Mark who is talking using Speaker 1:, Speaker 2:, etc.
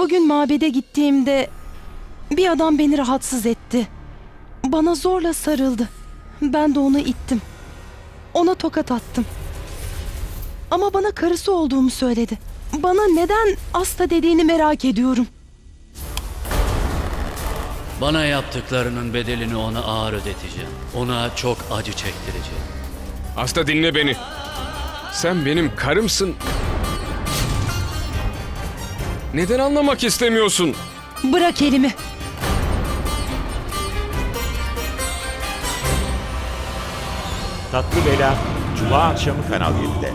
Speaker 1: Bugün mabede gittiğimde bir adam beni rahatsız etti. Bana zorla sarıldı. Ben de onu ittim. Ona tokat attım. Ama bana karısı olduğumu söyledi. Bana neden hasta dediğini merak ediyorum.
Speaker 2: Bana yaptıklarının bedelini ona ağır ödeteceğim. Ona çok acı çektireceğim.
Speaker 3: Hasta dinle beni. Sen benim karımsın. Neden anlamak istemiyorsun?
Speaker 1: Bırak elimi.
Speaker 4: Tatlı Bela Cuma akşamı Kanal 7'de.